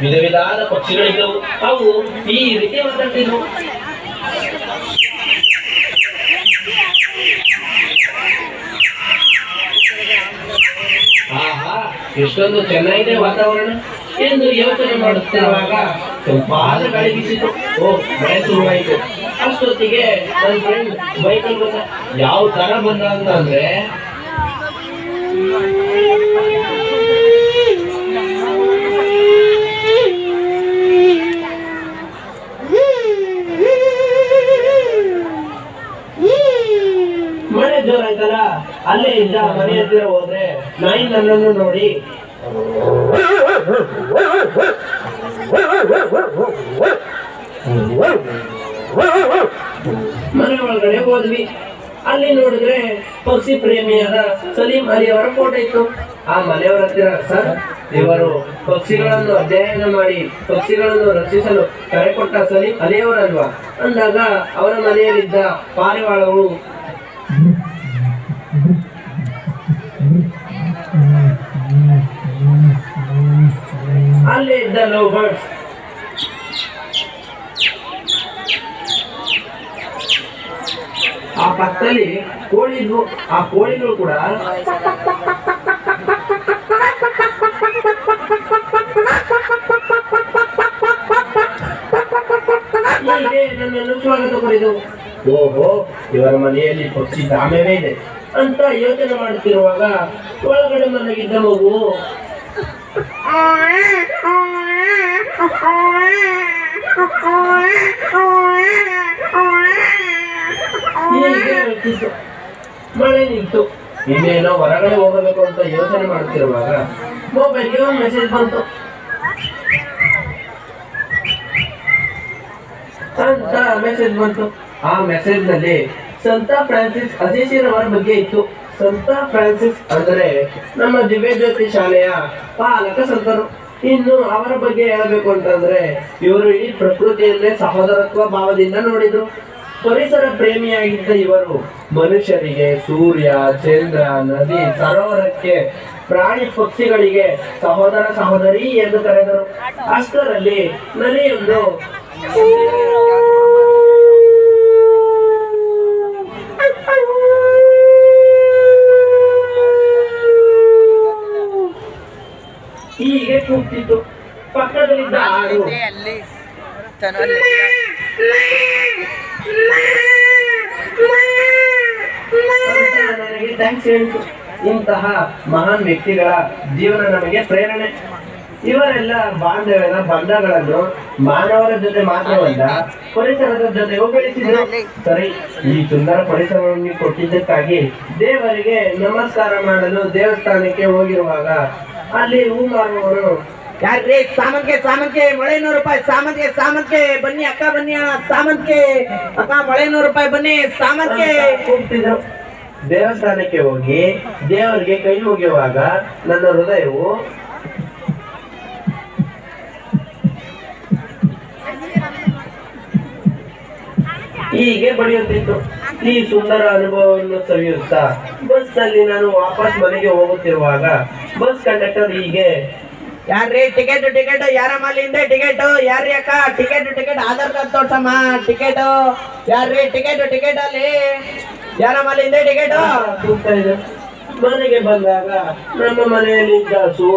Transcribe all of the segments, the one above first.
ಕಿರಿದಾದ ಪಕ್ಷಿಗಳಿದ್ದವು ಅವು ಈ ರೀತಿ ಆಹಾ, ಎಷ್ಟೊಂದು ಚೆನ್ನಾಗಿದೆ ವಾತಾವರಣ ಎಂದು ಯೋಚನೆ ಮಾಡುತ್ತಿರುವಾಗ ಸ್ವಲ್ಪ ಗಾಳಿ ಓ, ಮಳೆ ಶುರುವಾಯಿತು. ಅಷ್ಟೊತ್ತಿಗೆ ನನ್ನ ಫ್ರೆಂಡ್ ಬೈಕಲ್ಲಿ ಬಂದ, ಯಾವ ತರ ಬಂದ ಅಂತ ಅಂದ್ರೆ? ಅಲ್ಲೇ ಇದ್ದ ಮನೆ ಹತ್ತಿರ ಹೋದ್ರೆ ನಾಯಿ ನನ್ನನ್ನು ನೋಡಿ. ಮನೆ ಒಳಗಡೆ ಹೋದ್ವಿ. ಅಲ್ಲಿ ನೋಡಿದ್ರೆ ಪಕ್ಷಿ ಪ್ರೇಮಿಯಾದ ಸಲೀಂ ಅಲಿ ಅವರ ಫೋಟೋ ಇತ್ತು. ಆ ಮನೆಯವರ ಹತ್ತಿರ ಸರ್, ಇವರು ಪಕ್ಷಿಗಳನ್ನು ಅಧ್ಯಯನ ಮಾಡಿ, ಪಕ್ಷಿಗಳನ್ನು ರಕ್ಷಿಸಲು ಕರೆ ಕೊಟ್ಟ ಸಲೀಂ ಅಲಿಯವರಲ್ವಾ? ಅಂದಾಗ ಅವರ ಮನೆಯಲ್ಲಿದ್ದ ಪಾರಿವಾಳವು ಇದ್ದ ಲವ್ ಆ ಪಕ್ಕದಲ್ಲಿ ಕೋಳಿಗಳು ಆ ಕೋಳಿಗಳು ಕೂಡ ನನ್ನನ್ನು ಸ್ವಾಗತ ಕೋರಿದವು ಓಹೋ ಇವರ ಮನೆಯಲ್ಲಿ ಪಕ್ಷಿ ಧಾಮವೇ ಇದೆ. ಅಂತ ಯೋಚನೆ ಮಾಡುತ್ತಿರುವಾಗ ಒಳಗಡೆ ಮಲಗಿದ್ದ ಮಗು ಮಳೆ ನಿಂತು. ಇನ್ನೇನೋ ಹೊರಗಡೆ ಹೋಗಬೇಕು ಅಂತ ಯೋಚನೆ ಮಾಡ್ತಿರುವಾಗ ಮೊಬೈಲ್ಗೆ ಒಂದು ಮೆಸೇಜ್ ಬಂತು. ಅಂತ ಮೆಸೇಜ್ ಬಂತು. ಆ ಮೆಸೇಜ್ನಲ್ಲಿ ಸಂತ ಫ್ರಾನ್ಸಿಸ್ ಅಸೀಸಿರವರ ಬಗ್ಗೆ ಇತ್ತು. ಸಂತ ಫ್ರಾನ್ಸಿಸ್ ಅಂದರೆ ನಮ್ಮ ದಿವ್ಯಜ್ಯೋತಿ ಶಾಲೆಯ ಪಾಲಕ ಸಂತರು. ಇನ್ನು ಅವರ ಬಗ್ಗೆ ಹೇಳಬೇಕು ಅಂತಂದ್ರೆ ಇವರು ಇಡೀ ಪ್ರಕೃತಿಯಲ್ಲೇ ಸಹೋದರತ್ವ ಭಾವದಿಂದ ನೋಡಿದ್ರು. ಪರಿಸರ ಪ್ರೇಮಿಯಾಗಿದ್ದ ಇವರು ಮನುಷ್ಯರಿಗೆ ಸೂರ್ಯ, ಚಂದ್ರ, ನದಿ, ಸರೋವರಕ್ಕೆ ಪ್ರಾಣಿ ಪಕ್ಷಿಗಳಿಗೆ ಸಹೋದರ ಸಹೋದರಿ ಎಂದು ಕರೆದರು. ಅಷ್ಟರಲ್ಲಿ ನದಿಯೊಂದು ಕೂಗ್ತಿತ್ತು ಪಕ್ಕದಲ್ಲಿದ್ದ ಆಡು ಅಲ್ಲಿ. ತನು ನನಗೆ ಥ್ಯಾಂಕ್ಸ್ ಹೇಳಿತು. ಇಂತಹ ಮಹಾನ್ ವ್ಯಕ್ತಿಗಳ ಜೀವನ ನಮಗೆ ಪ್ರೇರಣೆ. ಇವರೆಲ್ಲ ಬಾಂಧವ್ಯದ ಬಂಧಗಳನ್ನು ಮಾನವರ ಜೊತೆ ಮಾತ್ರವಲ್ಲ ಪರಿಸರದ ಜೊತೆಗೂ ಬೆಳೆಸಿದ್ರು. ಸರಿ ಈ ಸುಂದರ ಪರಿಸರವನ್ನು ಕೊಟ್ಟಿದ್ದಕ್ಕಾಗಿ ದೇವರಿಗೆ ನಮಸ್ಕಾರ ಮಾಡಲು ದೇವಸ್ಥಾನಕ್ಕೆ ಹೋಗಿರುವಾಗ ಅಲ್ಲಿ ಹೂ ಮಾರುವವರು ಯಾರ್ರಿ? ಸಾಮಂತಿಗೆ ಸಾಮಂತಿಗೆ ಮಳೆ ನೂರು ರೂಪಾಯಿ, ಸಾಮಂತಿಗೆ ಸಾಮಂತಿಗೆ, ಬನ್ನಿ, ಅಕ್ಕ ಬನ್ನಿ ಸಾಮಂತಿಗೆ. ಅಕ್ಕ ಮಳೆ ನೂರು ರೂಪಾಯಿ ಬನ್ನಿ, ಸಾಮಂತಿಗೆ. ದೇವಸ್ಥಾನಕ್ಕೆ ಹೋಗಿ, ದೇವರಿಗೆ ಕೈ ಮುಗಿಯುವಾಗ ನನ್ನ ಹೃದಯವು ಹೀಗೆ ಬಡಿಯುತ್ತಿತ್ತು. ಈ ಸುಂದರ ಅನುಭವವನ್ನು ಸವಿಯುತ್ತಾ ಬಸ್ನಲ್ಲಿ ನಾನು ವಾಪಸ್ ಮನೆಗೆ ಹೋಗುತ್ತಿರುವಾಗ, ಬಸ್ ಕಂಡಕ್ಟರ್ ಹೀಗೆ ಯಾರ್ರಿ ಟಿಕೆಟ್ ಟಿಕೆಟ್? ಯಾರ ಹಿಂದೆ ಟಿಕೆಟ್? ಯಾರ್ರಿ ಅಕ್ಕ? ಟಿಕೆಟ್ ಟಿಕೆಟ್, ಆಧಾರ್ ಕಾರ್ಡ್ ತೋರ್ಸಮ್ಮ. ಟಿಕೆಟ್, ಯಾರ್ರಿ ಟಿಕೆಟ್ ಟಿಕೆಟ್ ಅಲ್ಲಿ? ಯಾರ ಹಿಂದೆ ಟಿಕೆಟ್? ಮನೆಗೆ ಬಂದಾಗ ನಮ್ಮ ಮನೆಯಲ್ಲಿ ಕಾಸು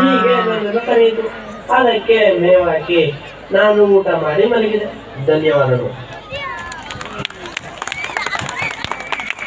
ಹೀಗೆ ಅದಕ್ಕೆ ಮೇವಾಕಿ ನಾನು ಊಟ ಮಾಡಿ ಮಲಗಿದೆ. ಧನ್ಯವಾದಗಳು.